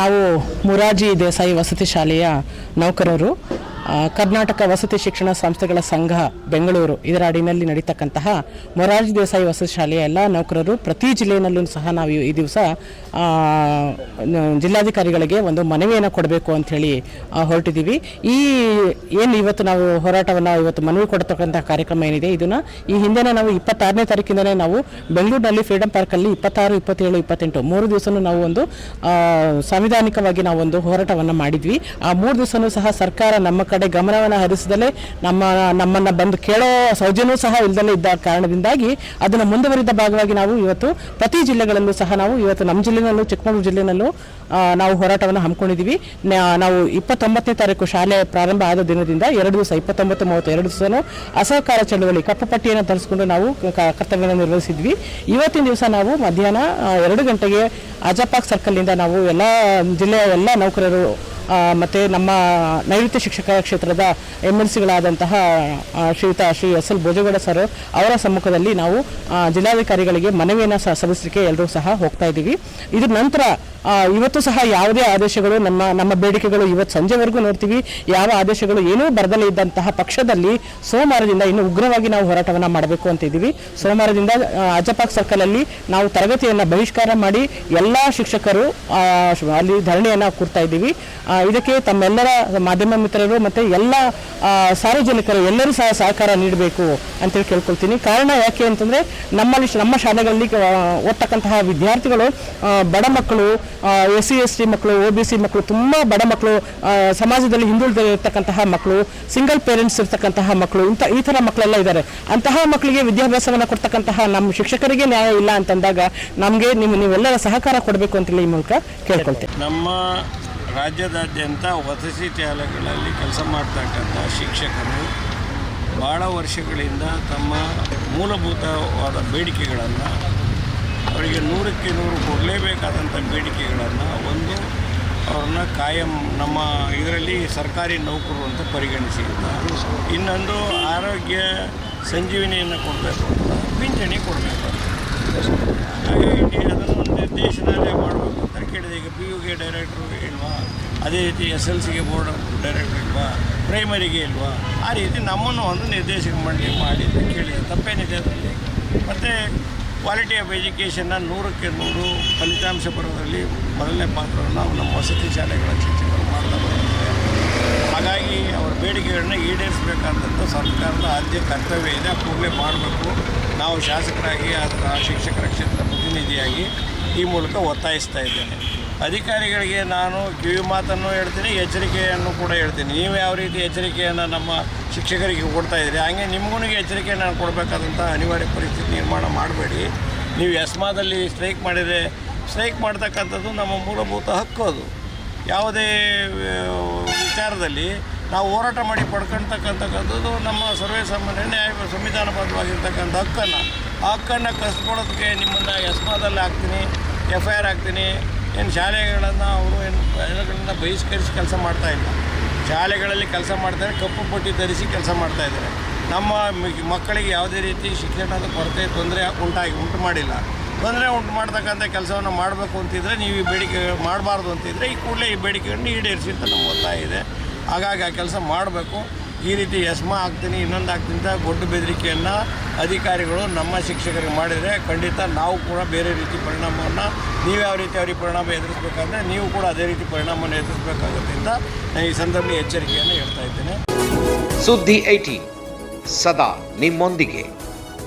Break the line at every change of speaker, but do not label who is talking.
ನಾವು ಮುರಾಜಿ ದೇಸಾಯಿ ವಸತಿ ಶಾಲೆಯ ನೌಕರರು. ಕರ್ನಾಟಕ ವಸತಿ ಶಿಕ್ಷಣ ಸಂಸ್ಥೆಗಳ ಸಂಘ ಬೆಂಗಳೂರು ಇದರ ಅಡಿನಲ್ಲಿ ನಡೀತಕ್ಕಂತಹ ಮೊರಾರ್ಜಿ ದೇಸಾಯಿ ವಸತಿ ಶಾಲೆಯ ಎಲ್ಲ ನೌಕರರು ಪ್ರತಿ ಜಿಲ್ಲೆಯಲ್ಲೂ ಸಹ ನಾವು ಈ ದಿವಸ ಜಿಲ್ಲಾಧಿಕಾರಿಗಳಿಗೆ ಒಂದು ಮನವಿಯನ್ನು ಕೊಡಬೇಕು ಅಂಥೇಳಿ ಹೊರಟಿದ್ದೀವಿ. ಈ, ಏನು ಇವತ್ತು ನಾವು ಹೋರಾಟವನ್ನು ಇವತ್ತು ಮನವಿ ಕೊಡ್ತಕ್ಕಂಥ ಕಾರ್ಯಕ್ರಮ ಏನಿದೆ, ಇದನ್ನು ಈ ಹಿಂದೆನೇ ನಾವು ಇಪ್ಪತ್ತಾರನೇ ತಾರೀಕಿಂದಲೇ ನಾವು ಬೆಂಗಳೂರಿನಲ್ಲಿ ಫ್ರೀಡಂ ಪಾರ್ಕಲ್ಲಿ ಇಪ್ಪತ್ತಾರು, ಇಪ್ಪತ್ತೇಳು, ಇಪ್ಪತ್ತೆಂಟು ಮೂರು ದಿವಸನೂ ನಾವು ಒಂದು ಸಾಂವಿಧಾನಿಕವಾಗಿ ನಾವು ಒಂದು ಹೋರಾಟವನ್ನು ಮಾಡಿದ್ವಿ. ಆ ಮೂರು ದಿವಸನೂ ಸಹ ಸರ್ಕಾರ ನಮ್ಮ ಕಡೆ ಗಮನವನ್ನು ಹರಿಸದಲ್ಲೇ ನಮ್ಮ, ನಮ್ಮನ್ನು ಬಂದು ಕೇಳೋ ಸೌಜನ್ಯೂ ಸಹ ಇಲ್ಲದಲ್ಲೇ ಇದ್ದ ಕಾರಣದಿಂದಾಗಿ ಅದನ್ನು ಮುಂದುವರಿದ ಭಾಗವಾಗಿ ನಾವು ಇವತ್ತು ಪ್ರತಿ ಜಿಲ್ಲೆಗಳಲ್ಲೂ ಸಹ ನಾವು ಇವತ್ತು ನಮ್ಮ ಜಿಲ್ಲೆನಲ್ಲೂ, ಚಿಕ್ಕಮಗಳೂರು ಜಿಲ್ಲೆನಲ್ಲೂ ನಾವು ಹೋರಾಟವನ್ನು ಹಮ್ಮಿಕೊಂಡಿದ್ದೀವಿ ನಾವು ಇಪ್ಪತ್ತೊಂಬತ್ತನೇ ತಾರೀಕು ಶಾಲೆ ಪ್ರಾರಂಭ ಆದ ದಿನದಿಂದ ಎರಡು ದಿವಸ ಇಪ್ಪತ್ತೊಂಬತ್ತು ಮೂವತ್ತು ಎರಡು ದಿವಸನೂ ಅಸಹಕಾರ ಚಳುವಳಿ, ಕಪ್ಪು ಪಟ್ಟಿಯನ್ನು ತರಿಸಿಕೊಂಡು ನಾವು ಕರ್ತವ್ಯವನ್ನು ನಿರ್ವಹಿಸಿದ್ವಿ. ಇವತ್ತಿನ ದಿವಸ ನಾವು ಮಧ್ಯಾಹ್ನ ಎರಡು ಗಂಟೆಗೆ ಅಜಪಾಕ್ ಸರ್ಕಲ್ನಿಂದ ನಾವು ಎಲ್ಲ ಜಿಲ್ಲೆಯ ಎಲ್ಲ ನೌಕರರು ಮತ್ತೆ ನಮ್ಮ ನೈಋತ್ಯ ಶಿಕ್ಷಕ ಕ್ಷೇತ್ರದ ಎಂ ಎಲ್ ಸಿಗಳಾದಂತಹ ಶ್ರೀಯುತ Shri S L Bhojegowda sir ಅವರ ಸಮ್ಮುಖದಲ್ಲಿ ನಾವು ಜಿಲ್ಲಾಧಿಕಾರಿಗಳಿಗೆ ಮನವಿಯನ್ನು ಸಲ್ಲಿಸಲಿಕ್ಕೆ ಎಲ್ಲರೂ ಸಹ ಹೋಗ್ತಾ ಇದ್ದೀವಿ. ಇದರ ನಂತರ ಇವತ್ತು ಸಹ ಯಾವುದೇ ಆದೇಶಗಳು ನಮ್ಮ ನಮ್ಮ ಬೇಡಿಕೆಗಳು ಇವತ್ತು ಸಂಜೆವರೆಗೂ ನೋಡ್ತೀವಿ. ಯಾವ ಆದೇಶಗಳು ಏನೂ ಬರದಲ್ಲಿ ಇದ್ದಂತಹ ಪಕ್ಷದಲ್ಲಿ ಸೋಮವಾರದಿಂದ ಇನ್ನು ಉಗ್ರವಾಗಿ ನಾವು ಹೋರಾಟವನ್ನು ಮಾಡಬೇಕು ಅಂತ ಇದ್ದೀವಿ. ಸೋಮವಾರದಿಂದ ಅಜಪಾಕ್ ಸರ್ಕಲಲ್ಲಿ ನಾವು ತರಗತಿಯನ್ನು ಬಹಿಷ್ಕಾರ ಮಾಡಿ ಎಲ್ಲ ಶಿಕ್ಷಕರು ಅಲ್ಲಿ ಧರಣಿಯನ್ನು ಕೂರ್ತಾ ಇದ್ದೀವಿ. ಇದಕ್ಕೆ ತಮ್ಮೆಲ್ಲರ ಮಾಧ್ಯಮ ಮಿತ್ರರು ಮತ್ತು ಎಲ್ಲ ಸಾರ್ವಜನಿಕರು ಎಲ್ಲರೂ ಸಹ ಸಹಕಾರ ನೀಡಬೇಕು ಅಂತೇಳಿ ಕೇಳ್ಕೊಳ್ತೀನಿ. ಕಾರಣ ಯಾಕೆ ಅಂತಂದರೆ ನಮ್ಮಲ್ಲಿ, ನಮ್ಮ ಶಾಲೆಗಳಲ್ಲಿ ಓದ್ತಕ್ಕಂತಹ ವಿದ್ಯಾರ್ಥಿಗಳು ಬಡ ಮಕ್ಕಳು ಎಸ್ ಸಿ ಎಸ್ ಟಿ ಮಕ್ಕಳು ಒ ಬಿ ಸಿ ಮಕ್ಕಳು, ತುಂಬ ಬಡ ಮಕ್ಕಳು ಸಮಾಜದಲ್ಲಿ ಹಿಂದುಳಿದಿರತಕ್ಕಂತಹ ಮಕ್ಕಳು ಸಿಂಗಲ್ ಪೇರೆಂಟ್ಸ್ ಇರ್ತಕ್ಕಂತಹ ಮಕ್ಕಳು, ಇಂಥ ಈ ಥರ ಮಕ್ಕಳೆಲ್ಲ ಇದ್ದಾರೆ. ಅಂತಹ ಮಕ್ಕಳಿಗೆ ವಿದ್ಯಾಭ್ಯಾಸವನ್ನು ಕೊಡ್ತಕ್ಕಂತಹ ನಮ್ಮ ಶಿಕ್ಷಕರಿಗೆ ನ್ಯಾಯ ಇಲ್ಲ ಅಂತಂದಾಗ ನಮಗೆ ನೀವು ನೀವೆಲ್ಲರ ಸಹಕಾರ ಕೊಡಬೇಕು ಅಂತೇಳಿ ಈ ಮೂಲಕ ಕೇಳ್ಕೊಳ್ತೇವೆ.
ನಮ್ಮ ರಾಜ್ಯದಾದ್ಯಂತ ವಸತಿ ಶಾಲೆಗಳಲ್ಲಿ ಕೆಲಸ ಮಾಡ್ತಕ್ಕಂಥ ಶಿಕ್ಷಕರು ಭಾಳ ವರ್ಷಗಳಿಂದ ತಮ್ಮ ಮೂಲಭೂತವಾದ ಬೇಡಿಕೆಗಳನ್ನು ಅವರಿಗೆ ನೂರಕ್ಕೆ ನೂರು ಕೊಡಲೇಬೇಕಾದಂಥ ಬೇಡಿಕೆಗಳನ್ನು ಒಂದು ಅವ್ರನ್ನ ಕಾಯಂ ನಮ್ಮ ಇದರಲ್ಲಿ ಸರ್ಕಾರಿ ನೌಕರರು ಅಂತ ಪರಿಗಣಿಸಿ. ಇನ್ನೊಂದು ಆರೋಗ್ಯ ಸಂಜೀವಿನಿಯನ್ನು ಕೊಡಬೇಕು ಪಿಂಚಣಿ ಕೊಡಬೇಕು. ಹಾಗಾಗಿ ಅದನ್ನು ಒಂದು ನಿರ್ದೇಶನಾಲಯ ಮಾಡಬೇಕು ಅಂತ ಕೇಳಿದೆ. ಈಗ ಪಿ ಯುಗೆ ಡೈರೆಕ್ಟ್ರು ಇಲ್ವಾ? ಅದೇ ರೀತಿ ಎಸ್ ಎಲ್ ಸಿಗೆ ಬೋರ್ಡ್ ಡೈರೆಕ್ಟ್ರು ಇಲ್ವಾ? ಪ್ರೈಮರಿಗೆ ಇಲ್ವಾ? ಆ ರೀತಿ ನಮ್ಮನ್ನು ಒಂದು ನಿರ್ದೇಶಕ ಮಂಡಳಿ ಮಾಡಿ ಅಂತ ಕೇಳಿದೆ. ತಪ್ಪೇನಿದೆ ಅದರಲ್ಲಿ? ಮತ್ತು ಕ್ವಾಲಿಟಿ ಆಫ್ ಎಜುಕೇಷನ್ನ ನೂರಕ್ಕೆ ನೂರು ಫಲಿತಾಂಶ ಬರೋದರಲ್ಲಿ ಮೊದಲನೇ ಪಾತ್ರವನ್ನು ನಮ್ಮ ವಸತಿ ಶಾಲೆಗಳ ಶಿಕ್ಷಕರು ಮಾಡ್ತಾ ಬರ್ತಾರೆ ಹಾಗಾಗಿ ಅವರ ಬೇಡಿಕೆಗಳನ್ನ ಈಡೇರಿಸಬೇಕಾದಂಥ ಸರ್ಕಾರದ ಆದ್ಯ ಕರ್ತವ್ಯ ಇದೆ. ಕೂಡಲೇ ಮಾಡಬೇಕು. ನಾವು ಶಾಸಕರಾಗಿ ಅದರ ಶಿಕ್ಷಕರ ಕ್ಷೇತ್ರ ಪ್ರತಿನಿಧಿಯಾಗಿ ಈ ಮೂಲಕ ಒತ್ತಾಯಿಸ್ತಾ ಇದ್ದೇನೆ. ಅಧಿಕಾರಿಗಳಿಗೆ ನಾನು ಕಿವಿ ಮಾತನ್ನು ಹೇಳ್ತೀನಿ, ಎಚ್ಚರಿಕೆಯನ್ನು ಕೂಡ ಹೇಳ್ತೀನಿ. ನೀವು ಯಾವ ರೀತಿ ಎಚ್ಚರಿಕೆಯನ್ನು ನಮ್ಮ ಶಿಕ್ಷಕರಿಗೆ ಕೊಡ್ತಾ ಇದ್ದೀರಿ, ಹಾಗೆ ನಿಮಗೂ ಎಚ್ಚರಿಕೆ ನಾನು ಕೊಡಬೇಕಾದಂಥ ಅನಿವಾರ್ಯ ಪರಿಸ್ಥಿತಿ ನಿರ್ಮಾಣ ಮಾಡಬೇಡಿ. ನೀವು ಯಸ್ಮಾದಲ್ಲಿ ಸ್ಟ್ರೈಕ್ ಮಾಡಿದರೆ, ಸ್ಟ್ರೈಕ್ ಮಾಡ್ತಕ್ಕಂಥದ್ದು ನಮ್ಮ ಮೂಲಭೂತ ಹಕ್ಕು ಅದು. ಯಾವುದೇ ವಿಚಾರದಲ್ಲಿ ನಾವು ಹೋರಾಟ ಮಾಡಿ ಪಡ್ಕೊಳ್ತಕ್ಕಂಥಕ್ಕಂಥದ್ದು ನಮ್ಮ ಸರ್ವೇ ಸಾಮಾನ್ಯ ನ್ಯಾಯ ಸಂವಿಧಾನಬದ್ಧವಾಗಿರ್ತಕ್ಕಂಥ ಹಕ್ಕನ್ನು. ಆ ಹಕ್ಕನ್ನು ಕಸ್ಕೊಳ್ಳೋದಕ್ಕೆ ನಿಮ್ಮನ್ನು ಯಸ್ಮಾದಲ್ಲಿ ಹಾಕ್ತೀನಿ, ಎಫ್ ಐ ಆರ್ ಹಾಕ್ತೀನಿ ಏನು ಶಾಲೆಗಳನ್ನು ಅವರು ಏನು ಶಾಲೆಗಳನ್ನ ಬಹಿಷ್ಕರಿಸಿ ಕೆಲಸ ಮಾಡ್ತಾ ಇಲ್ಲ. ಶಾಲೆಗಳಲ್ಲಿ ಕೆಲಸ ಮಾಡ್ತಾರೆ, ಕಪ್ಪು ಪಟ್ಟಿ ಧರಿಸಿ ಕೆಲಸ ಮಾಡ್ತಾ ಇದ್ದಾರೆ. ನಮ್ಮ ಮಕ್ಕಳಿಗೆ ಯಾವುದೇ ರೀತಿ ಶಿಕ್ಷಣದ ಕೊರತೆ, ತೊಂದರೆ ಉಂಟಾಗಿ, ಉಂಟು ಮಾಡಿಲ್ಲ. ತೊಂದರೆ ಉಂಟು ಮಾಡ್ತಕ್ಕಂಥ ಕೆಲಸವನ್ನು ಮಾಡಬೇಕು ಅಂತಿದ್ರೆ ನೀವು ಈ ಬೇಡಿಕೆ, ಮಾಡಬಾರ್ದು ಅಂತಿದ್ರೆ ಈ ಕೂಡಲೇ ಈ ಬೇಡಿಕೆಯನ್ನು ಈಡೇರಿಸಿ ಅಂತ ನಮ್ಮ ಒತ್ತಾಯ ಇದೆ. ಹಾಗಾಗಿ ಆ ಕೆಲಸ ಮಾಡಬೇಕು. ಈ ರೀತಿ ಎಸ್ಮ ಆಗ್ತೀನಿ, ಇನ್ನೊಂದು ಆಗ್ತೀನಿ ಅಂತ ಗೊಡ್ಡು ಬೆದರಿಕೆಯನ್ನು ಅಧಿಕಾರಿಗಳು ನಮ್ಮ ಶಿಕ್ಷಕರಿಗೆ ಮಾಡಿದರೆ ಖಂಡಿತ ನಾವು ಕೂಡ ಬೇರೆ ರೀತಿ ಪರಿಣಾಮವನ್ನು, ನೀವು ಯಾವ ರೀತಿ ಅವ್ರಿಗೆ ಪರಿಣಾಮ ಎದುರಿಸಬೇಕಂದ್ರೆ ನೀವು ಕೂಡ ಅದೇ ರೀತಿ ಪರಿಣಾಮವನ್ನು ಎದುರಿಸಬೇಕಾಗುತ್ತೆ ಅಂತ ನಾನು ಈ ಸಂದರ್ಭದಲ್ಲಿ ಎಚ್ಚರಿಕೆಯನ್ನು ಹೇಳ್ತಾ ಇದ್ದೇನೆ.
ಸುದ್ದಿ ಐಟಿ, ಸದಾ ನಿಮ್ಮೊಂದಿಗೆ.